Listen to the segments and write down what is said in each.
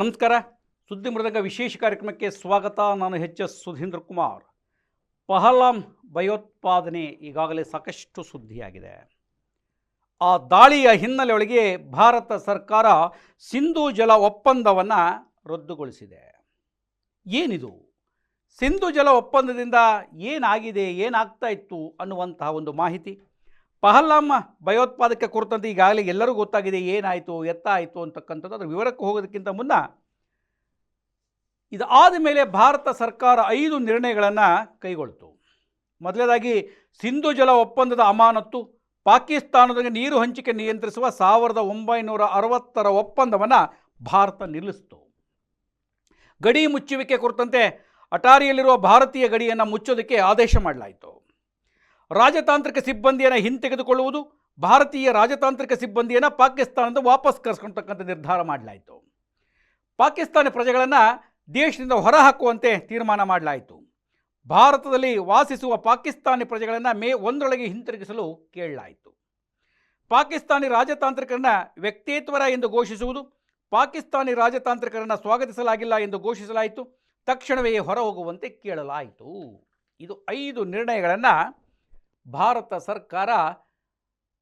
ನಮಸ್ಕಾರ. ಸುದ್ದಿ ಮೃದಂಗ ವಿಶೇಷ ಕಾರ್ಯಕ್ರಮಕ್ಕೆ ಸ್ವಾಗತ. ನಾನು ಎಚ್ ಎಸ್ ಸುಧೀಂದ್ರ ಕುಮಾರ್. ಪಹಲಾಂ ಭಯೋತ್ಪಾದನೆ ಈಗಾಗಲೇ ಸಾಕಷ್ಟು ಸುದ್ದಿಯಾಗಿದೆ. ಆ ದಾಳಿಯ ಹಿನ್ನೆಲೆಯೊಳಗೆ ಭಾರತ ಸರ್ಕಾರ ಸಿಂಧೂ ಜಲ ಒಪ್ಪಂದವನ್ನು ರದ್ದುಗೊಳಿಸಿದೆ. ಏನಿದು? ಸಿಂಧು ಜಲ ಒಪ್ಪಂದದಿಂದ ಏನಾಗಿದೆ, ಏನಾಗ್ತಾ ಇತ್ತು ಅನ್ನುವಂತಹ ಒಂದು ಮಾಹಿತಿ ಪಹಲ್ಲಾಮ್ ಭಯೋತ್ಪಾದಕ ಕುರಿತಂತೆ ಈಗಾಗಲೇ ಎಲ್ಲರಿಗೂ ಗೊತ್ತಾಗಿದೆ ಏನಾಯಿತು ಎತ್ತ ಆಯಿತು ಅಂತಕ್ಕಂಥದ್ದು. ಅದರ ವಿವರಕ್ಕೆ ಹೋಗೋದಕ್ಕಿಂತ ಮುನ್ನ ಇದಾದ ಮೇಲೆ ಭಾರತ ಸರ್ಕಾರ ಐದು ನಿರ್ಣಯಗಳನ್ನು ಕೈಗೊಳ್ತು. ಮೊದಲನೇದಾಗಿ, ಸಿಂಧು ಜಲ ಒಪ್ಪಂದದ ಅಮಾನತ್ತು, ಪಾಕಿಸ್ತಾನದೊಂದಿಗೆ ನೀರು ಹಂಚಿಕೆ ನಿಯಂತ್ರಿಸುವ ಸಾವಿರದ ಒಂಬೈನೂರ ಅರವತ್ತರ ಒಪ್ಪಂದವನ್ನು ಭಾರತ ನಿಲ್ಲಿಸಿತು. ಗಡಿ ಮುಚ್ಚುವಿಕೆ ಕುರಿತಂತೆ ಅಟಾರಿಯಲ್ಲಿರುವ ಭಾರತೀಯ ಗಡಿಯನ್ನು ಮುಚ್ಚೋದಕ್ಕೆ ಆದೇಶ ಮಾಡಲಾಯಿತು. ರಾಜತಾಂತ್ರಿಕ ಸಿಬ್ಬಂದಿಯನ್ನು ಹಿಂತೆಗೆದುಕೊಳ್ಳುವುದು, ಭಾರತೀಯ ರಾಜತಾಂತ್ರಿಕ ಸಿಬ್ಬಂದಿಯನ್ನು ಪಾಕಿಸ್ತಾನದ ವಾಪಸ್ ಕರೆಸ್ಕೊಳ್ತಕ್ಕಂಥ ನಿರ್ಧಾರ ಮಾಡಲಾಯಿತು. ಪಾಕಿಸ್ತಾನಿ ಪ್ರಜೆಗಳನ್ನು ದೇಶದಿಂದ ಹೊರಹಾಕುವಂತೆ ತೀರ್ಮಾನ ಮಾಡಲಾಯಿತು. ಭಾರತದಲ್ಲಿ ವಾಸಿಸುವ ಪಾಕಿಸ್ತಾನಿ ಪ್ರಜೆಗಳನ್ನು ಮೇ ಒಂದರೊಳಗೆ ಹಿಂತಿರುಗಿಸಲು ಕೇಳಲಾಯಿತು. ಪಾಕಿಸ್ತಾನಿ ರಾಜತಾಂತ್ರಿಕರನ್ನ ವ್ಯಕ್ತಿತ್ವರ ಎಂದು ಘೋಷಿಸುವುದು, ಪಾಕಿಸ್ತಾನಿ ರಾಜತಾಂತ್ರಿಕರನ್ನು ಸ್ವಾಗತಿಸಲಾಗಿಲ್ಲ ಎಂದು ಘೋಷಿಸಲಾಯಿತು, ತಕ್ಷಣವೇ ಹೊರ ಹೋಗುವಂತೆ ಕೇಳಲಾಯಿತು. ಇದು ಐದು ನಿರ್ಣಯಗಳನ್ನು ಭಾರತ ಸರ್ಕಾರ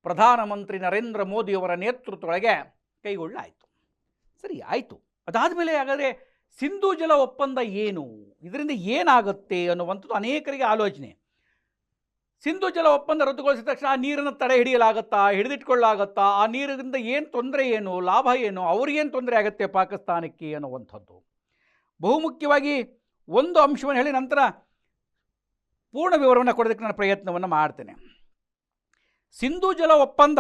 ಪ್ರಧಾನಮಂತ್ರಿ ನರೇಂದ್ರ ಮೋದಿಯವರ ನೇತೃತ್ವದೊಳಗೆ ಕೈಗೊಳ್ಳಲಾಯಿತು ಸರಿ, ಆಯಿತು. ಅದಾದಮೇಲೆ ಹಾಗಾದರೆ ಸಿಂಧು ಜಲ ಒಪ್ಪಂದ ಏನು? ಇದರಿಂದ ಏನಾಗುತ್ತೆ ಅನ್ನುವಂಥದ್ದು ಅನೇಕರಿಗೆ ಆಲೋಚನೆ. ಸಿಂಧು ಜಲ ಒಪ್ಪಂದ ರದ್ದುಗೊಳಿಸಿದ ತಕ್ಷಣ ಆ ನೀರನ್ನು ತಡೆ ಹಿಡಿಯಲಾಗತ್ತಾ ಹಿಡಿದಿಟ್ಕೊಳ್ಳಾಗತ್ತಾ ಆ ನೀರಿನಿಂದ ಏನು ತೊಂದರೆ ಏನು, ಲಾಭ ಏನು, ಅವ್ರಿಗೇನು ತೊಂದರೆ ಆಗುತ್ತೆ ಪಾಕಿಸ್ತಾನಕ್ಕೆ ಅನ್ನುವಂಥದ್ದು. ಬಹುಮುಖ್ಯವಾಗಿ ಒಂದು ಅಂಶವನ್ನು ಹೇಳಿ ನಂತರ ಪೂರ್ಣ ವಿವರವನ್ನು ಕೊಡೋದಕ್ಕೆ ನಾನು ಪ್ರಯತ್ನವನ್ನು ಮಾಡ್ತೇನೆ. ಸಿಂಧು ಜಲ ಒಪ್ಪಂದ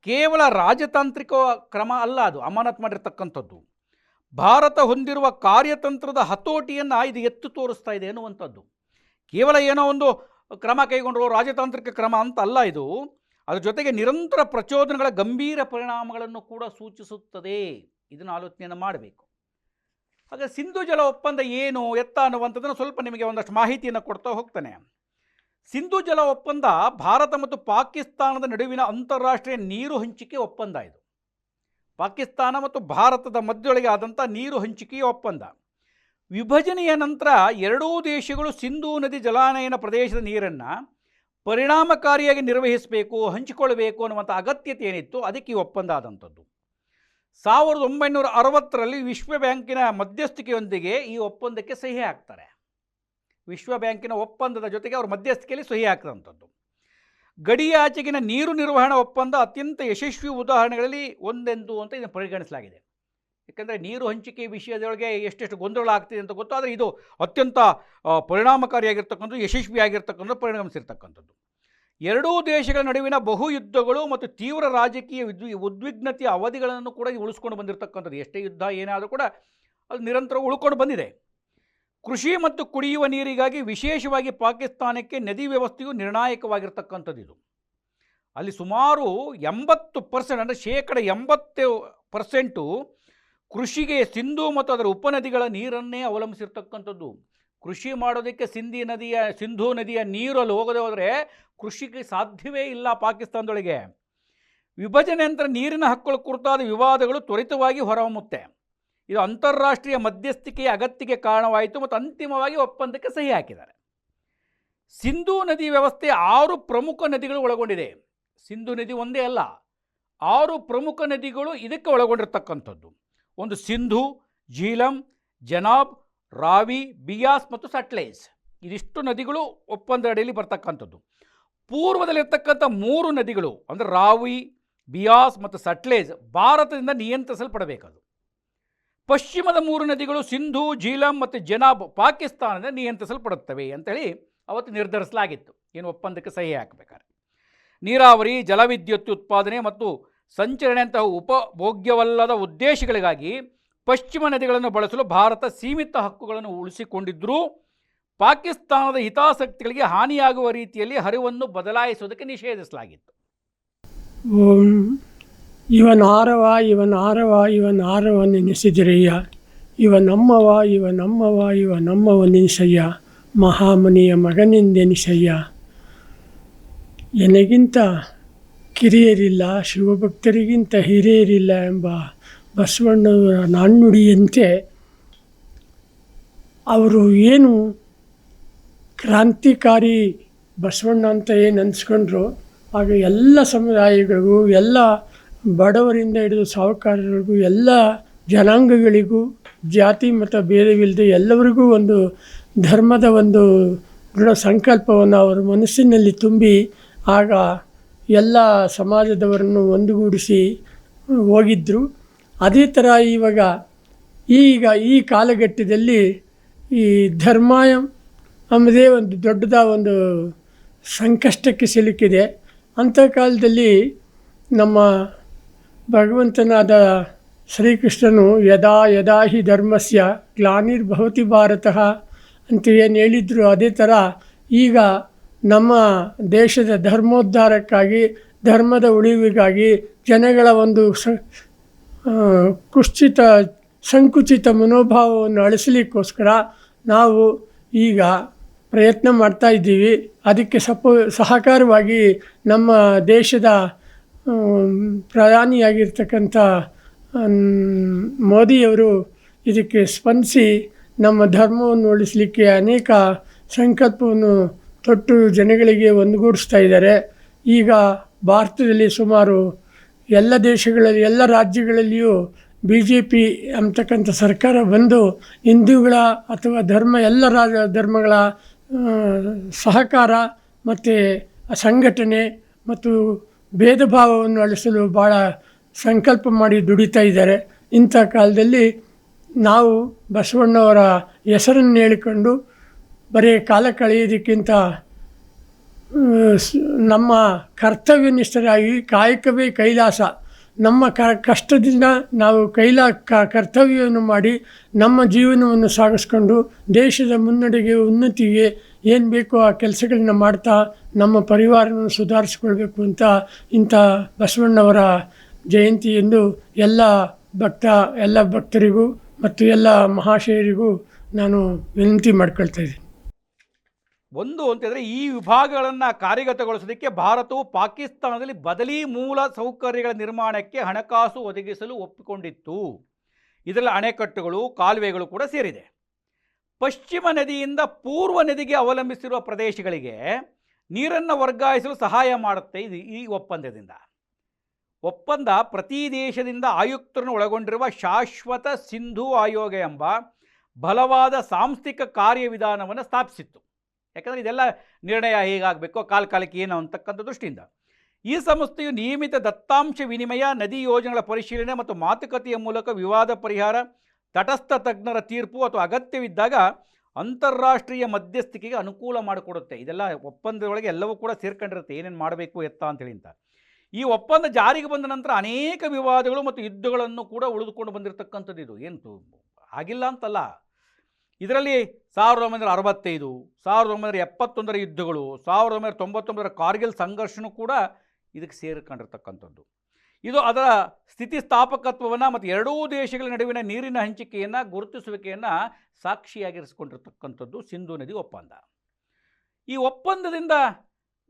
ಕೇವಲ ರಾಜತಾಂತ್ರಿಕ ಕ್ರಮ ಅಲ್ಲ ಅದು, ಅಮಾನತ್ ಮಾಡಿರ್ತಕ್ಕಂಥದ್ದು. ಭಾರತ ಹೊಂದಿರುವ ಕಾರ್ಯತಂತ್ರದ ಹತೋಟಿಯನ್ನು ಇದು ಎತ್ತು ತೋರಿಸ್ತಾ ಇದೆ ಎನ್ನುವಂಥದ್ದು. ಕೇವಲ ಏನೋ ಒಂದು ಕ್ರಮ ಕೈಗೊಂಡು ರಾಜತಾಂತ್ರಿಕ ಕ್ರಮ ಅಂತ ಅಲ್ಲ ಇದು, ಅದರ ಜೊತೆಗೆ ನಿರಂತರ ಪ್ರಚೋದನೆಗಳ ಗಂಭೀರ ಪರಿಣಾಮಗಳನ್ನು ಕೂಡ ಸೂಚಿಸುತ್ತದೆ. ಇದನ್ನು ಆಲೋಚನೆಯನ್ನು ಮಾಡಬೇಕು. ಹಾಗೆ ಸಿಂಧು ಜಲ ಒಪ್ಪಂದ ಏನು, ಎತ್ತ ಅನ್ನುವಂಥದ್ದನ್ನು ಸ್ವಲ್ಪ ನಿಮಗೆ ಒಂದಷ್ಟು ಮಾಹಿತಿಯನ್ನು ಕೊಡ್ತಾ ಹೋಗ್ತಾನೆ. ಸಿಂಧು ಜಲ ಒಪ್ಪಂದ ಭಾರತ ಮತ್ತು ಪಾಕಿಸ್ತಾನದ ನಡುವಿನ ಅಂತಾರಾಷ್ಟ್ರೀಯ ನೀರು ಹಂಚಿಕೆ ಒಪ್ಪಂದ ಇದು. ಪಾಕಿಸ್ತಾನ ಮತ್ತು ಭಾರತದ ಮಧ್ಯೊಳಗೆ ಆದಂಥ ನೀರು ಹಂಚಿಕೆಯ ಒಪ್ಪಂದ. ವಿಭಜನೆಯ ನಂತರ ಎರಡೂ ದೇಶಗಳು ಸಿಂಧೂ ನದಿ ಜಲಾನಯನ ಪ್ರದೇಶದ ನೀರನ್ನು ಪರಿಣಾಮಕಾರಿಯಾಗಿ ನಿರ್ವಹಿಸಬೇಕು, ಹಂಚಿಕೊಳ್ಳಬೇಕು ಅನ್ನುವಂಥ ಅಗತ್ಯತೆ ಏನಿತ್ತು ಅದಕ್ಕೆ ಈ ಒಪ್ಪಂದ ಆದಂಥದ್ದು. ಸಾವಿರದ ಒಂಬೈನೂರ ಅರವತ್ತರಲ್ಲಿ ವಿಶ್ವ ಬ್ಯಾಂಕಿನ ಮಧ್ಯಸ್ಥಿಕೆಯೊಂದಿಗೆ ಈ ಒಪ್ಪಂದಕ್ಕೆ ಸಹಿ ಹಾಕ್ತಾರೆ. ವಿಶ್ವ ಬ್ಯಾಂಕಿನ ಒಪ್ಪಂದದ ಜೊತೆಗೆ ಅವರು ಮಧ್ಯಸ್ಥಿಕೆಯಲ್ಲಿ ಸಹಿ ಹಾಕಿದಂಥದ್ದು. ಗಡಿಯಾಚೆಗಿನ ನೀರು ನಿರ್ವಹಣಾ ಒಪ್ಪಂದ ಅತ್ಯಂತ ಯಶಸ್ವಿ ಉದಾಹರಣೆಗಳಲ್ಲಿ ಒಂದೆಂದು ಅಂತ ಇದನ್ನು ಪರಿಗಣಿಸಲಾಗಿದೆ. ಯಾಕೆಂದರೆ ನೀರು ಹಂಚಿಕೆ ವಿಷಯದೊಳಗೆ ಎಷ್ಟೆಷ್ಟು ಗೊಂದಲ ಆಗ್ತಿದೆ ಅಂತ ಗೊತ್ತು, ಆದರೆ ಇದು ಅತ್ಯಂತ ಪರಿಣಾಮಕಾರಿಯಾಗಿರ್ತಕ್ಕಂಥದ್ದು, ಯಶಸ್ವಿಯಾಗಿರ್ತಕ್ಕಂಥದ್ದು ಪರಿಣಮಿಸಿರ್ತಕ್ಕಂಥದ್ದು ಎರಡೂ ದೇಶಗಳ ನಡುವಿನ ಬಹು ಯುದ್ಧಗಳು ಮತ್ತು ತೀವ್ರ ರಾಜಕೀಯ ವಿದ್ವಿ ಉದ್ವಿಗ್ನತೆಯ ಅವಧಿಗಳನ್ನು ಕೂಡ ಉಳಿಸ್ಕೊಂಡು ಬಂದಿರತಕ್ಕಂಥದ್ದು. ಎಷ್ಟೇ ಯುದ್ಧ ಏನಾದರೂ ಕೂಡ ಅದು ನಿರಂತರ ಉಳ್ಕೊಂಡು ಬಂದಿದೆ. ಕೃಷಿ ಮತ್ತು ಕುಡಿಯುವ ನೀರಿಗಾಗಿ ವಿಶೇಷವಾಗಿ ಪಾಕಿಸ್ತಾನಕ್ಕೆ ನದಿ ವ್ಯವಸ್ಥೆಯು ನಿರ್ಣಾಯಕವಾಗಿರ್ತಕ್ಕಂಥದ್ದು ಇದು. ಅಲ್ಲಿ ಸುಮಾರು ಎಂಬತ್ತು ಪರ್ಸೆಂಟ್ ಅಂದರೆ ಶೇಕಡ ಎಂಬತ್ತು ಪರ್ಸೆಂಟು ಕೃಷಿಗೆ ಸಿಂಧು ಮತ್ತು ಅದರ ಉಪನದಿಗಳ ನೀರನ್ನೇ ಅವಲಂಬಿಸಿರ್ತಕ್ಕಂಥದ್ದು. ಕೃಷಿ ಮಾಡೋದಕ್ಕೆ ಸಿಂಧಿ ನದಿಯ, ಸಿಂಧೂ ನದಿಯ ನೀರಲ್ಲಿ ಹೋಗದೆ ಹೋದರೆ ಕೃಷಿಗೆ ಸಾಧ್ಯವೇ ಇಲ್ಲ ಪಾಕಿಸ್ತಾನದೊಳಗೆ. ವಿಭಜನೆ ನಂತರ ನೀರಿನ ಹಕ್ಕುಗಳ ಕುರಿತಾದ ವಿವಾದಗಳು ತ್ವರಿತವಾಗಿ ಹೊರಹೊಮ್ಮುತ್ತೆ. ಇದು ಅಂತಾರಾಷ್ಟ್ರೀಯ ಮಧ್ಯಸ್ಥಿಕೆಯ ಅಗತ್ಯಕ್ಕೆ ಕಾರಣವಾಯಿತು ಮತ್ತು ಅಂತಿಮವಾಗಿ ಒಪ್ಪಂದಕ್ಕೆ ಸಹಿ ಹಾಕಿದ್ದಾರೆ. ಸಿಂಧೂ ನದಿ ವ್ಯವಸ್ಥೆ ಆರು ಪ್ರಮುಖ ನದಿಗಳು ಒಳಗೊಂಡಿದೆ. ಸಿಂಧು ನದಿ ಒಂದೇ ಅಲ್ಲ, ಆರು ಪ್ರಮುಖ ನದಿಗಳು ಇದಕ್ಕೆ ಒಳಗೊಂಡಿರ್ತಕ್ಕಂಥದ್ದು. ಒಂದು ಸಿಂಧು ಜೀಲಂ ಜನಾಬ್ ರಾವಿ, ಬಿಯಾಸ್ ಮತ್ತು ಸಟ್ಲೇಜ್. ಇದಿಷ್ಟು ನದಿಗಳು ಒಪ್ಪಂದ ಅಡಿಯಲ್ಲಿ ಬರ್ತಕ್ಕಂಥದ್ದು. ಪೂರ್ವದಲ್ಲಿರ್ತಕ್ಕಂಥ ಮೂರು ನದಿಗಳು, ಅಂದರೆ ರಾವಿ, ಬಿಯಾಸ್ ಮತ್ತು ಸಟ್ಲೇಜ್, ಭಾರತದಿಂದ ನಿಯಂತ್ರಿಸಲ್ಪಡಬೇಕದು. ಪಶ್ಚಿಮದ ಮೂರು ನದಿಗಳು ಸಿಂಧು ಜೀಲಂ ಮತ್ತು ಜನಾಬ್, ಪಾಕಿಸ್ತಾನದಿಂದ ನಿಯಂತ್ರಿಸಲ್ಪಡುತ್ತವೆ ಅಂತೇಳಿ ಅವತ್ತು ನಿರ್ಧರಿಸಲಾಗಿತ್ತು. ಏನು ಒಪ್ಪಂದಕ್ಕೆ ಸಹಿ ಹಾಕಬೇಕಾದ್ರೆ ನೀರಾವರಿ, ಜಲವಿದ್ಯುತ್ ಉತ್ಪಾದನೆ ಮತ್ತು ಸಂಚರಣೆಯಂತಹ ಉಪಭೋಗ್ಯವಲ್ಲದ ಉದ್ದೇಶಗಳಿಗಾಗಿ ಪಶ್ಚಿಮ ನದಿಗಳನ್ನು ಬಳಸಲು ಭಾರತ ಸೀಮಿತ ಹಕ್ಕುಗಳನ್ನು ಉಳಿಸಿಕೊಂಡಿದ್ದರೂ ಪಾಕಿಸ್ತಾನದ ಹಿತಾಸಕ್ತಿಗಳಿಗೆ ಹಾನಿಯಾಗುವ ರೀತಿಯಲ್ಲಿ ಹರಿವನ್ನು ಬದಲಾಯಿಸುವುದಕ್ಕೆ ನಿಷೇಧಿಸಲಾಗಿತ್ತು. ಇವನಾರವ ಇವನ ಆರವ ಇವನ ಆರವ ಇವನ ಆರವ ನೆನೆಸಿದಿರಯ್ಯ ಇವ ನಮ್ಮವ ಇವ ನಮ್ಮವ ಇವ ನಮ್ಮವ ನೆನೆಸಯ್ಯ ಮಹಾಮುನಿಯ ಮಗನೆಂದೆನಿಸಯ್ಯ ಎನಗಿಂತ ಕಿರಿಯರಿಲ್ಲ, ಶಿವಭಕ್ತರಿಗಿಂತ ಹಿರಿಯರಿಲ್ಲ ಎಂಬ ಬಸವಣ್ಣವರ ನಾಣ್ಣುಡಿಯಂತೆ ಅವರು ಏನು ಕ್ರಾಂತಿಕಾರಿ ಬಸವಣ್ಣ ಅಂತ ಏನು ಅನ್ಸ್ಕೊಂಡ್ರು, ಆಗ ಎಲ್ಲ ಸಮುದಾಯಗಳಿಗೂ, ಎಲ್ಲ ಬಡವರಿಂದ ಹಿಡಿದು ಸಾಹುಕಾರರಿಗೂ, ಎಲ್ಲ ಜನಾಂಗಗಳಿಗೂ, ಜಾತಿ ಮತ ಭೇದವಿಲ್ಲದೆ ಎಲ್ಲರಿಗೂ ಒಂದು ಧರ್ಮದ ಒಂದು ದೃಢ ಸಂಕಲ್ಪವನ್ನು ಅವರ ಮನಸ್ಸಿನಲ್ಲಿ ತುಂಬಿ, ಆಗ ಎಲ್ಲ ಸಮಾಜದವರನ್ನು ಒಂದುಗೂಡಿಸಿ ಹೋಗಿದ್ದರು ಅದೇ ಥರ ಇವಾಗ ಈಗ ಈ ಕಾಲಘಟ್ಟದಲ್ಲಿ ಈ ಧರ್ಮ ಎಂಬುದೇ ಒಂದು ದೊಡ್ಡದ ಒಂದು ಸಂಕಷ್ಟಕ್ಕೆ ಸಿಲುಕಿದೆ. ಅಂಥ ಕಾಲದಲ್ಲಿ ನಮ್ಮ ಭಗವಂತನಾದ ಶ್ರೀಕೃಷ್ಣನು ಯದಾ ಯದಾ ಹಿ ಧರ್ಮಸ್ಯ ಗ್ಲಾನಿರ್ಭವತಿ ಭಾರತಃ ಅಂತ ಏನು ಹೇಳಿದ್ರು ಅದೇ ಥರ ಈಗ ನಮ್ಮ ದೇಶದ ಧರ್ಮೋದ್ಧಾರಕ್ಕಾಗಿ, ಧರ್ಮದ ಉಳಿವಿಗಾಗಿ ಜನಗಳ ಒಂದು ಕುಶ್ಚಿತ ಸಂಕುಚಿತ ಮನೋಭಾವವನ್ನು ಅಳಿಸಲಿಕ್ಕೋಸ್ಕರ ನಾವು ಈಗ ಪ್ರಯತ್ನ ಮಾಡ್ತಾ ಇದ್ದೀವಿ. ಅದಕ್ಕೆ ಸಪೋ, ಸಹಕಾರವಾಗಿ ನಮ್ಮ ದೇಶದ ಪ್ರಧಾನಿಯಾಗಿರ್ತಕ್ಕಂಥ ಮೋದಿಯವರು ಇದಕ್ಕೆ ಸ್ಪಂದಿಸಿ ನಮ್ಮ ಧರ್ಮವನ್ನು ಉಳಿಸಲಿಕ್ಕೆ ಅನೇಕ ಸಂಕಲ್ಪವನ್ನು ತೊಟ್ಟು ಜನಗಳಿಗೆ ಒಂದುಗೂಡಿಸ್ತಾ ಇದ್ದಾರೆ. ಈಗ ಭಾರತದಲ್ಲಿ ಸುಮಾರು ಎಲ್ಲ ದೇಶಗಳಲ್ಲಿ, ಎಲ್ಲ ರಾಜ್ಯಗಳಲ್ಲಿಯೂ ಬಿ ಜೆ ಪಿ ಅಂತಕ್ಕಂಥ ಸರ್ಕಾರ ಬಂದು ಹಿಂದೂಗಳ ಅಥವಾ ಧರ್ಮ, ಎಲ್ಲ ರಾಜ ಧರ್ಮಗಳ ಸಹಕಾರ ಮತ್ತು ಸಂಘಟನೆ ಮತ್ತು ಭೇದ ಭಾವವನ್ನು ಅಳಿಸಲು ಭಾಳ ಸಂಕಲ್ಪ ಮಾಡಿ ದುಡಿತಾ ಇದ್ದಾರೆ. ಇಂಥ ಕಾಲದಲ್ಲಿ ನಾವು ಬಸವಣ್ಣವರ ಹೆಸರನ್ನು ಹೇಳಿಕೊಂಡು ಬರೀ ಕಾಲ ಕಳೆಯೋದಕ್ಕಿಂತ ನಮ್ಮ ಕರ್ತವ್ಯನಿಷ್ಠರಾಗಿ ಕಾಯಕವೇ ಕೈಲಾಸ. ನಮ್ಮ ಕ, ಕಷ್ಟದಿಂದ ನಾವು ಕೈಲಾ ಕರ್ತವ್ಯವನ್ನು ಮಾಡಿ ನಮ್ಮ ಜೀವನವನ್ನು ಸಾಗಿಸ್ಕೊಂಡು ದೇಶದ ಮುನ್ನಡೆಗೆ, ಉನ್ನತಿಗೆ ಏನು ಬೇಕೋ ಆ ಕೆಲಸಗಳನ್ನ ಮಾಡ್ತಾ ನಮ್ಮ ಪರಿವಾರವನ್ನು ಸುಧಾರಿಸ್ಕೊಳ್ಬೇಕು ಅಂತ ಇಂಥ ಬಸವಣ್ಣವರ ಜಯಂತಿ ಎಂದು ಎಲ್ಲ ಭಕ್ತ, ಎಲ್ಲ ಭಕ್ತರಿಗೂ ಮತ್ತು ಎಲ್ಲ ಮಹಾಶಯರಿಗೂ ನಾನು ವಿನಂತಿ ಮಾಡ್ಕೊಳ್ತಾ ಇದ್ದೀನಿ. ಒಂದು ಅಂತಂದರೆ ಈ ವಿಭಾಗಗಳನ್ನು ಕಾರ್ಯಗತಗೊಳಿಸೋದಕ್ಕೆ ಭಾರತವು ಪಾಕಿಸ್ತಾನದಲ್ಲಿ ಬದಲಿ ಮೂಲ ಸೌಕರ್ಯಗಳ ನಿರ್ಮಾಣಕ್ಕೆ ಹಣಕಾಸು ಒದಗಿಸಲು ಒಪ್ಪಿಕೊಂಡಿತ್ತು. ಇದರಲ್ಲಿ ಅಣೆಕಟ್ಟುಗಳು, ಕಾಲುವೆಗಳು ಕೂಡ ಸೇರಿದೆ. ಪಶ್ಚಿಮ ನದಿಯಿಂದ ಪೂರ್ವ ನದಿಗೆ ಅವಲಂಬಿಸಿರುವ ಪ್ರದೇಶಗಳಿಗೆ ನೀರನ್ನು ವರ್ಗಾಯಿಸಲು ಸಹಾಯ ಮಾಡುತ್ತೆ ಇದು ಈ ಒಪ್ಪಂದದಿಂದ. ಒಪ್ಪಂದ ಪ್ರತಿ ದೇಶದಿಂದ ಆಯುಕ್ತರನ್ನು ಒಳಗೊಂಡಿರುವ ಶಾಶ್ವತ ಸಿಂಧು ಆಯೋಗ ಎಂಬ ಬಲವಾದ ಸಾಂಸ್ಥಿಕ ಕಾರ್ಯವಿಧಾನವನ್ನು ಸ್ಥಾಪಿಸಿತ್ತು. ಯಾಕಂದರೆ ಇದೆಲ್ಲ ನಿರ್ಣಯ ಹೇಗಾಗಬೇಕು, ಕಾಲ ಕಾಲಕ್ಕೆ ಏನು ಅಂತಕ್ಕಂಥ ದೃಷ್ಟಿಯಿಂದ. ಈ ಸಂಸ್ಥೆಯು ನಿಯಮಿತ ದತ್ತಾಂಶ ವಿನಿಮಯ, ನದಿ ಯೋಜನೆಗಳ ಪರಿಶೀಲನೆ ಮತ್ತು ಮಾತುಕತೆಯ ಮೂಲಕ ವಿವಾದ ಪರಿಹಾರ, ತಟಸ್ಥ ತಜ್ಞರ ತೀರ್ಪು ಅಥವಾ ಅಗತ್ಯವಿದ್ದಾಗ ಅಂತಾರಾಷ್ಟ್ರೀಯ ಮಧ್ಯಸ್ಥಿಕೆಗೆ ಅನುಕೂಲ ಮಾಡಿಕೊಡುತ್ತೆ. ಇದೆಲ್ಲ ಒಪ್ಪಂದದೊಳಗೆ ಎಲ್ಲವೂ ಕೂಡ ಸೇರ್ಕೊಂಡಿರುತ್ತೆ. ಏನೇನು ಮಾಡಬೇಕು, ಎತ್ತ ಅಂತೇಳಿ ಅಂತ ಈ ಒಪ್ಪಂದ ಜಾರಿಗೆ ಬಂದ ನಂತರ ಅನೇಕ ವಿವಾದಗಳು ಮತ್ತು ಯುದ್ಧಗಳನ್ನು ಕೂಡ ಉಳಿದುಕೊಂಡು ಬಂದಿರತಕ್ಕಂಥದ್ದು ಇದು. ಏನು ಆಗಿಲ್ಲ ಅಂತಲ್ಲ. ಇದರಲ್ಲಿ ಸಾವಿರದ ಒಂಬೈನೂರ ಅರವತ್ತೈದು, ಸಾವಿರದ ಒಂಬೈನೂರ ಎಪ್ಪತ್ತೊಂದರ ಯುದ್ಧಗಳು, ಸಾವಿರದ ಒಂಬೈನೂರ ತೊಂಬತ್ತೊಂಬತ್ತರ ಕಾರ್ಗಿಲ್ ಸಂಘರ್ಷನೂ ಕೂಡ ಇದಕ್ಕೆ ಸೇರಿಕೊಂಡಿರ್ತಕ್ಕಂಥದ್ದು. ಇದು ಅದರ ಸ್ಥಿತಿಸ್ಥಾಪಕತ್ವವನ್ನು ಮತ್ತು ಎರಡೂ ದೇಶಗಳ ನಡುವಿನ ನೀರಿನ ಹಂಚಿಕೆಯನ್ನು ಗುರುತಿಸುವಿಕೆಯನ್ನು ಸಾಕ್ಷಿಯಾಗಿರಿಸಿಕೊಂಡಿರ್ತಕ್ಕಂಥದ್ದು ಸಿಂಧು ನದಿ ಒಪ್ಪಂದ. ಈ ಒಪ್ಪಂದದಿಂದ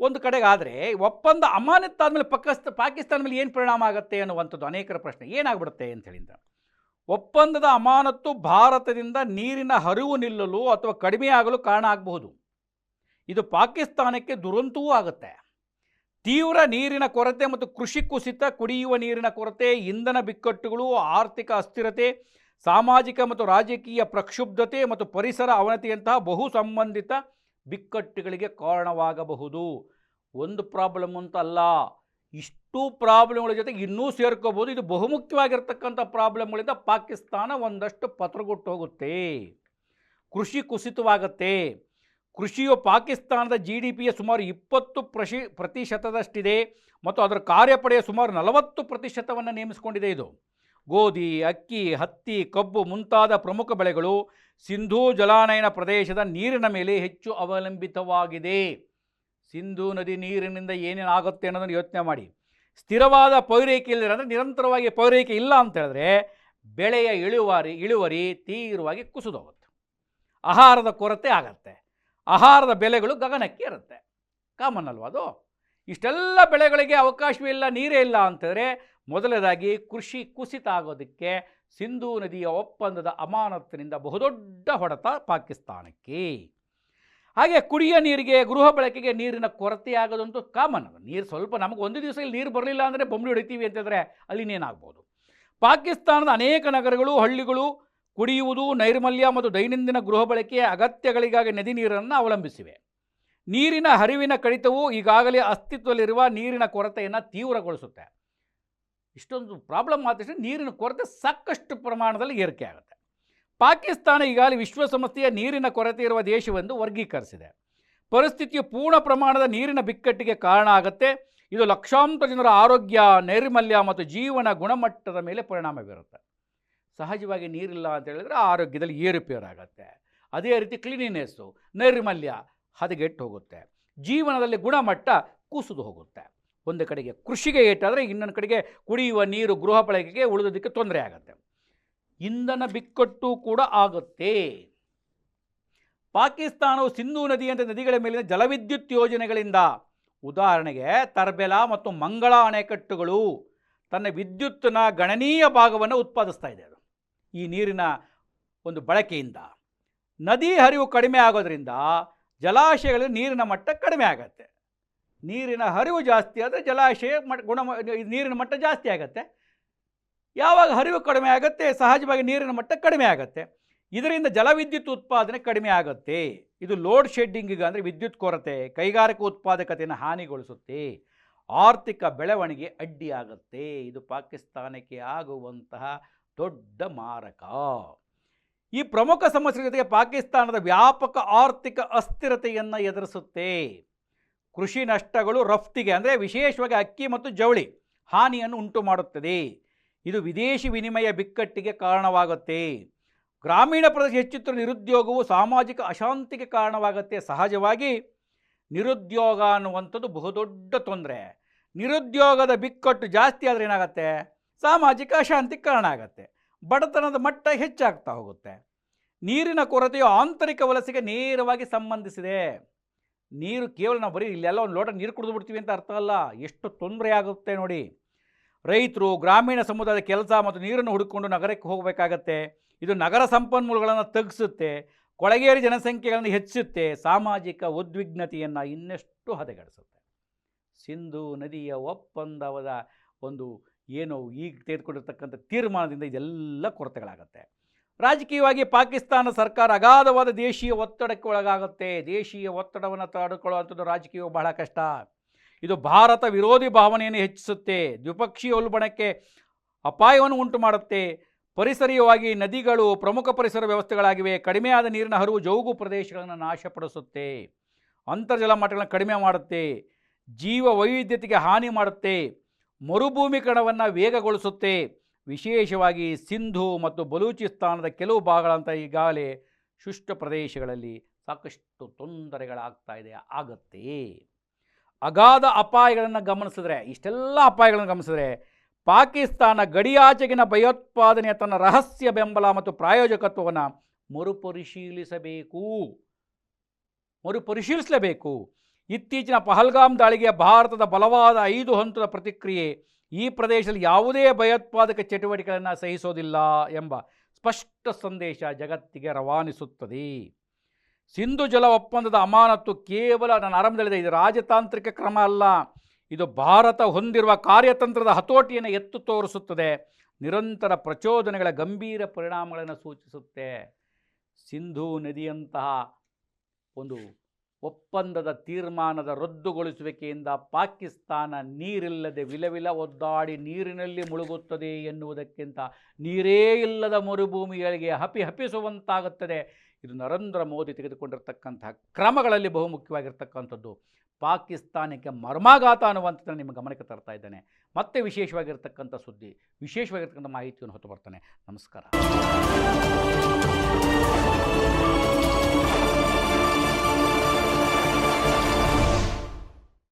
ಒಂದು ಕಡೆಗಾದರೆ ಒಪ್ಪಂದ ಅಮಾನತ್ತಾದ್ಮೇಲೆ ಪಾಕಿಸ್ತ, ಪಾಕಿಸ್ತಾನ ಮೇಲೆ ಏನು ಪರಿಣಾಮ ಆಗುತ್ತೆ ಅನ್ನುವಂಥದ್ದು ಅನೇಕರ ಪ್ರಶ್ನೆ ಏನಾಗ್ಬಿಡುತ್ತೆ ಅಂತ ಹೇಳಿದ ಒಪ್ಪಂದದ ಅಮಾನತ್ತು ಭಾರತದಿಂದ ನೀರಿನ ಹರಿವು ನಿಲ್ಲಲು ಅಥವಾ ಕಡಿಮೆಯಾಗಲು ಕಾರಣ ಆಗಬಹುದು. ಇದು ಪಾಕಿಸ್ತಾನಕ್ಕೆ ದುರಂತವೂ ಆಗುತ್ತೆ. ತೀವ್ರ ನೀರಿನ ಕೊರತೆ ಮತ್ತು ಕೃಷಿ ಕುಸಿತ, ಕುಡಿಯುವ ನೀರಿನ ಕೊರತೆ, ಇಂಧನ ಬಿಕ್ಕಟ್ಟುಗಳು, ಆರ್ಥಿಕ ಅಸ್ಥಿರತೆ, ಸಾಮಾಜಿಕ ಮತ್ತು ರಾಜಕೀಯ ಪ್ರಕ್ಷುಬ್ಧತೆ ಮತ್ತು ಪರಿಸರ ಅವನತಿಯಂತಹ ಬಹು ಸಂಬಂಧಿತ ಬಿಕ್ಕಟ್ಟುಗಳಿಗೆ ಕಾರಣವಾಗಬಹುದು. ಒಂದು ಪ್ರಾಬ್ಲಮ್ ಅಂತ ಅಲ್ಲ ಇಷ್ಟು ಪ್ರಾಬ್ಲಮ್ಗಳ ಜೊತೆಗೆ ಇನ್ನೂ ಸೇರ್ಕೋಬೋದು. ಇದು ಬಹುಮುಖ್ಯವಾಗಿರ್ತಕ್ಕಂಥ ಪ್ರಾಬ್ಲಮ್ಗಳಿಂದ ಪಾಕಿಸ್ತಾನ ಒಂದಷ್ಟು ಪತ್ರಗೊಟ್ಟು ಹೋಗುತ್ತೆ. ಕೃಷಿ ಕುಸಿತವಾಗುತ್ತೆ. ಕೃಷಿಯು ಪಾಕಿಸ್ತಾನದ ಜಿ ಡಿ ಪಿಯ ಸುಮಾರು ಇಪ್ಪತ್ತು ಪ್ರಶಿ ಪ್ರತಿಶತದಷ್ಟಿದೆ ಮತ್ತು ಅದರ ಕಾರ್ಯಪಡೆಯ ಸುಮಾರು ನಲವತ್ತು ಪ್ರತಿಶತವನ್ನು ನೇಮಿಸಿಕೊಂಡಿದೆ ಇದು. ಗೋಧಿ, ಅಕ್ಕಿ, ಹತ್ತಿ, ಕಬ್ಬು ಮುಂತಾದ ಪ್ರಮುಖ ಬೆಳೆಗಳು ಸಿಂಧೂ ಜಲಾನಯನ ಪ್ರದೇಶದ ನೀರಿನ ಮೇಲೆ ಹೆಚ್ಚು ಅವಲಂಬಿತವಾಗಿದೆ. ಸಿಂಧೂ ನದಿ ನೀರಿನಿಂದ ಏನೇನಾಗುತ್ತೆ ಅನ್ನೋದನ್ನು ಯೋಚನೆ ಮಾಡಿ. ಸ್ಥಿರವಾದ ಪೌರೈಕೆ ಇಲ್ಲ ಅಂದರೆ ನಿರಂತರವಾಗಿ ಪೌರೈಕೆ ಇಲ್ಲ ಅಂತ ಹೇಳಿದ್ರೆ ಬೆಳೆಯ ಇಳುವರಿ ಇಳುವರಿ ತೀವ್ರವಾಗಿ ಕುಸಿದೋಗುತ್ತೆ. ಆಹಾರದ ಕೊರತೆ ಆಗತ್ತೆ. ಆಹಾರದ ಬೆಲೆಗಳು ಗಗನಕ್ಕೆ ಇರುತ್ತೆ ಕಾಮನ್ ಅಲ್ವಾ ಅದು? ಇಷ್ಟೆಲ್ಲ ಬೆಳೆಗಳಿಗೆ ಅವಕಾಶವೇ ಇಲ್ಲ, ನೀರೇ ಇಲ್ಲ ಅಂತಂದರೆ ಮೊದಲನೇದಾಗಿ ಕೃಷಿ ಕುಸಿತ ಆಗೋದಕ್ಕೆ ಸಿಂಧೂ ನದಿಯ ಒಪ್ಪಂದದ ಅಮಾನತ್ತಿನಿಂದ ಬಹುದೊಡ್ಡ ಹೊಡೆತ ಪಾಕಿಸ್ತಾನಕ್ಕೆ. ಹಾಗೆ ಕುಡಿಯ ನೀರಿಗೆ, ಗೃಹ ಬಳಕೆಗೆ ನೀರಿನ ಕೊರತೆ ಆಗೋದಂತೂ ಕಾಮನ್ ನೀರು ಸ್ವಲ್ಪ ನಮಗೆ ಒಂದು ದಿವಸ ಇಲ್ಲಿ ನೀರು ಬರಲಿಲ್ಲ ಅಂದರೆ ಬೊಂಬಳಿ ಹೊಡಿತೀವಿ ಅಂತಂದರೆ ಅಲ್ಲಿನೇನಾಗ್ಬೋದು ಪಾಕಿಸ್ತಾನದ ಅನೇಕ ನಗರಗಳು, ಹಳ್ಳಿಗಳು ಕುಡಿಯುವುದು ನೈರ್ಮಲ್ಯ ಮತ್ತು ದೈನಂದಿನ ಗೃಹ ಬಳಕೆಯ ಅಗತ್ಯಗಳಿಗಾಗಿ ನದಿ ನೀರನ್ನು ಅವಲಂಬಿಸಿವೆ. ನೀರಿನ ಹರಿವಿನ ಕಡಿತವು ಈಗಾಗಲೇ ಅಸ್ತಿತ್ವದಲ್ಲಿರುವ ನೀರಿನ ಕೊರತೆಯನ್ನು ತೀವ್ರಗೊಳಿಸುತ್ತೆ. ಇಷ್ಟೊಂದು ಪ್ರಾಬ್ಲಮ್ ಆದಷ್ಟು ನೀರಿನ ಕೊರತೆ ಸಾಕಷ್ಟು ಪ್ರಮಾಣದಲ್ಲಿ ಏರಿಕೆ ಆಗುತ್ತೆ. ಪಾಕಿಸ್ತಾನ ಈಗಾಗಲೇ ವಿಶ್ವಸಂಸ್ಥೆಯ ನೀರಿನ ಕೊರತೆ ಇರುವ ದೇಶವೆಂದು ವರ್ಗೀಕರಿಸಿದೆ. ಪರಿಸ್ಥಿತಿಯು ಪೂರ್ಣ ಪ್ರಮಾಣದ ನೀರಿನ ಬಿಕ್ಕಟ್ಟಿಗೆ ಕಾರಣ ಆಗುತ್ತೆ. ಇದು ಲಕ್ಷಾಂತರ ಜನರ ಆರೋಗ್ಯ, ನೈರ್ಮಲ್ಯ ಮತ್ತು ಜೀವನ ಗುಣಮಟ್ಟದ ಮೇಲೆ ಪರಿಣಾಮ ಬೀರುತ್ತೆ. ಸಹಜವಾಗಿ ನೀರಿಲ್ಲ ಅಂತ ಹೇಳಿದ್ರೆ ಆರೋಗ್ಯದಲ್ಲಿ ಏರುಪೇರಾಗತ್ತೆ. ಅದೇ ರೀತಿ ಕ್ಲೀನಿನೆಸ್ಸು ನೈರ್ಮಲ್ಯ ಹದಗೆಟ್ಟು ಹೋಗುತ್ತೆ. ಜೀವನದಲ್ಲಿ ಗುಣಮಟ್ಟ ಕುಸಿದು ಹೋಗುತ್ತೆ. ಒಂದು ಕಡೆಗೆ ಕೃಷಿಗೆ ಏಟಾದರೆ ಇನ್ನೊಂದು ಕಡೆಗೆ ಕುಡಿಯುವ ನೀರು ಗೃಹ ಬಳಕೆಗೆ ಉಳಿದೋದಕ್ಕೆ ತೊಂದರೆ ಆಗುತ್ತೆ. ಇಂಧನ ಬಿಕ್ಕಟ್ಟು ಕೂಡ ಆಗುತ್ತೆ. ಪಾಕಿಸ್ತಾನವು ಸಿಂಧೂ ನದಿಯಂತೆ ನದಿಗಳ ಮೇಲಿನ ಜಲವಿದ್ಯುತ್ ಯೋಜನೆಗಳಿಂದ ಉದಾಹರಣೆಗೆ ತರ್ಬೆಲಾ ಮತ್ತು ಮಂಗಳ ಅಣೆಕಟ್ಟುಗಳು ತನ್ನ ವಿದ್ಯುತ್ತಿನ ಗಣನೀಯ ಭಾಗವನ್ನು ಉತ್ಪಾದಿಸ್ತಾ ಇದೆ ಅದು ಈ ನೀರಿನ ಒಂದು ಬಳಕೆಯಿಂದ ನದಿ ಹರಿವು ಕಡಿಮೆ ಆಗೋದ್ರಿಂದ ಜಲಾಶಯಗಳಲ್ಲಿ ನೀರಿನ ಮಟ್ಟ ಕಡಿಮೆ ಆಗುತ್ತೆ. ನೀರಿನ ಹರಿವು ಜಾಸ್ತಿ ಆದರೆ ಜಲಾಶಯ ಮಟ್ಟ ಗುಣಮ, ನೀರಿನ ಮಟ್ಟ ಜಾಸ್ತಿ ಆಗುತ್ತೆ. ಯಾವಾಗ ಹರಿವು ಕಡಿಮೆ ಆಗುತ್ತೆ? ಸಹಜವಾಗಿ ನೀರಿನ ಮಟ್ಟ ಕಡಿಮೆ ಆಗುತ್ತೆ. ಇದರಿಂದ ಜಲವಿದ್ಯುತ್ ಉತ್ಪಾದನೆ ಕಡಿಮೆ ಆಗುತ್ತೆ. ಇದು ಲೋಡ್ ಶೆಡ್ಡಿಂಗಿಗೆ ಅಂದರೆ ವಿದ್ಯುತ್ ಕೊರತೆ, ಕೈಗಾರಿಕಾ ಉತ್ಪಾದಕತೆಯನ್ನು ಹಾನಿಗೊಳಿಸುತ್ತೆ. ಆರ್ಥಿಕ ಬೆಳವಣಿಗೆ ಅಡ್ಡಿಯಾಗುತ್ತೆ. ಇದು ಪಾಕಿಸ್ತಾನಕ್ಕೆ ಆಗುವಂತಹ ದೊಡ್ಡ ಮಾರಕ. ಈ ಪ್ರಮುಖ ಸಮಸ್ಯೆ ಜೊತೆಗೆ ಪಾಕಿಸ್ತಾನದ ವ್ಯಾಪಕ ಆರ್ಥಿಕ ಅಸ್ಥಿರತೆಯನ್ನು ಎದುರಿಸುತ್ತೆ. ಕೃಷಿ ನಷ್ಟಗಳು ರಫ್ತಿಗೆ ಅಂದರೆ ವಿಶೇಷವಾಗಿ ಅಕ್ಕಿ ಮತ್ತು ಜವಳಿ ಹಾನಿಯನ್ನು ಉಂಟು ಮಾಡುತ್ತದೆ ಇದು ವಿದೇಶಿ ವಿನಿಮಯ ಬಿಕ್ಕಟ್ಟಿಗೆ ಕಾರಣವಾಗುತ್ತೆ. ಗ್ರಾಮೀಣ ಪ್ರದೇಶ ಹೆಚ್ಚುತ್ತಿರುವ ನಿರುದ್ಯೋಗವು ಸಾಮಾಜಿಕ ಅಶಾಂತಿಗೆ ಕಾರಣವಾಗುತ್ತೆ. ಸಹಜವಾಗಿ ನಿರುದ್ಯೋಗ ಅನ್ನುವಂಥದ್ದು ಬಹುದೊಡ್ಡ ತೊಂದರೆ. ನಿರುದ್ಯೋಗದ ಬಿಕ್ಕಟ್ಟು ಜಾಸ್ತಿ ಆದರೆ ಏನಾಗುತ್ತೆ? ಸಾಮಾಜಿಕ ಅಶಾಂತಿಗೆ ಕಾರಣ ಆಗುತ್ತೆ. ಬಡತನದ ಮಟ್ಟ ಹೆಚ್ಚಾಗ್ತಾ ಹೋಗುತ್ತೆ. ನೀರಿನ ಕೊರತೆಯು ಆಂತರಿಕ ವಲಸೆಗೆ ನೇರವಾಗಿ ಸಂಬಂಧಿಸಿದೆ. ನೀರು ಕೇವಲ ನಾವು ಬರೀ ಇಲ್ಲೆಲ್ಲ ಒಂದು ಲೋಟ ನೀರು ಕುಡಿದು ಬಿಡ್ತೀವಿ ಅಂತ ಅರ್ಥ ಅಲ್ಲ. ಎಷ್ಟು ತೊಂದರೆ ಆಗುತ್ತೆ ನೋಡಿ. ರೈತರು, ಗ್ರಾಮೀಣ ಸಮುದಾಯದ ಕೆಲಸ ಮತ್ತು ನೀರನ್ನು ಹುಡುಕೊಂಡು ನಗರಕ್ಕೆ ಹೋಗಬೇಕಾಗತ್ತೆ. ಇದು ನಗರ ಸಂಪನ್ಮೂಲಗಳನ್ನು ತಗ್ಗಿಸುತ್ತೆ ಕೊಳಗೇರಿ ಜನಸಂಖ್ಯೆಗಳನ್ನು ಹೆಚ್ಚಿಸುತ್ತೆ ಸಾಮಾಜಿಕ ಉದ್ವಿಗ್ನತೆಯನ್ನು ಇನ್ನಷ್ಟು ಹದಗೆಡಿಸುತ್ತೆ. ಸಿಂಧು ನದಿಯ ಒಪ್ಪಂದವದ ಒಂದು ಏನು ಈಗ ತೆಗೆದುಕೊಂಡಿರ್ತಕ್ಕಂಥ ತೀರ್ಮಾನದಿಂದ ಇದೆಲ್ಲ ಕೊರತೆಗಳಾಗುತ್ತೆ. ರಾಜಕೀಯವಾಗಿ ಪಾಕಿಸ್ತಾನ ಸರ್ಕಾರ ಅಗಾಧವಾದ ದೇಶೀಯ ಒತ್ತಡಕ್ಕೆ ಒಳಗಾಗುತ್ತೆ. ದೇಶೀಯ ಒತ್ತಡವನ್ನು ತಡೆದುಕೊಳ್ಳುವಂಥದ್ದು ರಾಜಕೀಯವು ಬಹಳ ಕಷ್ಟ. ಇದು ಭಾರತ ವಿರೋಧಿ ಭಾವನೆಯನ್ನು ಹೆಚ್ಚಿಸುತ್ತೆ. ದ್ವಿಪಕ್ಷೀಯ ಉಲ್ಬಣಕ್ಕೆ ಅಪಾಯವನ್ನು ಉಂಟು ಮಾಡುತ್ತೆ ಪರಿಸರೀಯವಾಗಿ ನದಿಗಳು ಪ್ರಮುಖ ಪರಿಸರ ವ್ಯವಸ್ಥೆಗಳಾಗಿವೆ. ಕಡಿಮೆಯಾದ ನೀರಿನ ಹರಿವು ಜೌಗು ಪ್ರದೇಶಗಳನ್ನು ನಾಶಪಡಿಸುತ್ತೆ. ಅಂತರ್ಜಲ ಮಟ್ಟಗಳನ್ನು ಕಡಿಮೆ ಮಾಡುತ್ತೆ. ಜೀವ ವೈವಿಧ್ಯತೆಗೆ ಹಾನಿ ಮಾಡುತ್ತೆ. ಮರುಭೂಮೀಕರಣವನ್ನು ವೇಗಗೊಳಿಸುತ್ತೆ. ವಿಶೇಷವಾಗಿ ಸಿಂಧು ಮತ್ತು ಬಲೂಚಿಸ್ತಾನದ ಕೆಲವು ಭಾಗಗಳಂಥ ಈಗಾಗಲೇ ಶುಷ್ಕ ಪ್ರದೇಶಗಳಲ್ಲಿ ಸಾಕಷ್ಟು ತೊಂದರೆಗಳಾಗ್ತಾ ಇದೆ. ಆಗತ್ತೆ. ಅಗಾಧ ಅಪಾಯಗಳನ್ನು ಗಮನಿಸಿದ್ರೆ, ಇಷ್ಟೆಲ್ಲ ಅಪಾಯಗಳನ್ನು ಗಮನಿಸಿದ್ರೆ, ಪಾಕಿಸ್ತಾನ ಗಡಿಯಾಚೆಗಿನ ಭಯೋತ್ಪಾದನೆಯ ತನ್ನ ರಹಸ್ಯ ಬೆಂಬಲ ಮತ್ತು ಪ್ರಾಯೋಜಕತ್ವವನ್ನು ಮರುಪರಿಶೀಲಿಸಬೇಕು. ಮರುಪರಿಶೀಲಿಸಲೇಬೇಕು. ಇತ್ತೀಚಿನ ಪಹಲ್ಗಾಮ್ ದಾಳಿಗೆ ಭಾರತದ ಬಲವಾದ ಐದು ಹಂತದ ಪ್ರತಿಕ್ರಿಯೆ, ಈ ಪ್ರದೇಶದಲ್ಲಿ ಯಾವುದೇ ಭಯೋತ್ಪಾದಕ ಚಟುವಟಿಕೆಗಳನ್ನು ಸಹಿಸೋದಿಲ್ಲ ಎಂಬ ಸ್ಪಷ್ಟ ಸಂದೇಶ ಜಗತ್ತಿಗೆ ರವಾನಿಸುತ್ತದೆ. ಸಿಂಧು ಜಲ ಒಪ್ಪಂದದ ಅಮಾನತ್ತು ಕೇವಲ ನನ್ನ ಆರಂಭದಲ್ಲಿದೆ. ಇದು ರಾಜತಾಂತ್ರಿಕ ಕ್ರಮ ಅಲ್ಲ. ಇದು ಭಾರತ ಹೊಂದಿರುವ ಕಾರ್ಯತಂತ್ರದ ಹತೋಟಿಯನ್ನು ಎತ್ತು ತೋರಿಸುತ್ತದೆ. ನಿರಂತರ ಪ್ರಚೋದನೆಗಳ ಗಂಭೀರ ಪರಿಣಾಮಗಳನ್ನು ಸೂಚಿಸುತ್ತೆ. ಸಿಂಧೂ ನದಿಯಂತಹ ಒಂದು ಒಪ್ಪಂದದ ತೀರ್ಮಾನದ ರದ್ದುಗೊಳಿಸುವಿಕೆಯಿಂದ ಪಾಕಿಸ್ತಾನ ನೀರಿಲ್ಲದೆ ವಿಲವಿಲ ಒದ್ದಾಡಿ ನೀರಿನಲ್ಲಿ ಮುಳುಗುತ್ತದೆ ಎನ್ನುವುದಕ್ಕಿಂತ ನೀರೇ ಇಲ್ಲದ ಮರುಭೂಮಿಗಳಿಗೆ ಹಪಿ ಹಪಿಸುವಂತಾಗುತ್ತದೆ. ಇದು ನರೇಂದ್ರ ಮೋದಿ ತೆಗೆದುಕೊಂಡಿರ್ತಕ್ಕಂತಹ ಕ್ರಮಗಳಲ್ಲಿ ಬಹುಮುಖ್ಯವಾಗಿರ್ತಕ್ಕಂಥದ್ದು. ಪಾಕಿಸ್ತಾನಕ್ಕೆ ಮರ್ಮಾಘಾತ ಅನ್ನುವಂಥದ್ದನ್ನು ನಿಮ್ಮ ಗಮನಕ್ಕೆ ತರ್ತಾ ಇದ್ದೇನೆ. ಮತ್ತೆ ವಿಶೇಷವಾಗಿರ್ತಕ್ಕಂಥ ಸುದ್ದಿ, ವಿಶೇಷವಾಗಿರ್ತಕ್ಕಂಥ ಮಾಹಿತಿಯನ್ನು ಹೊತ್ತು ಬರ್ತಾನೆ. ನಮಸ್ಕಾರ.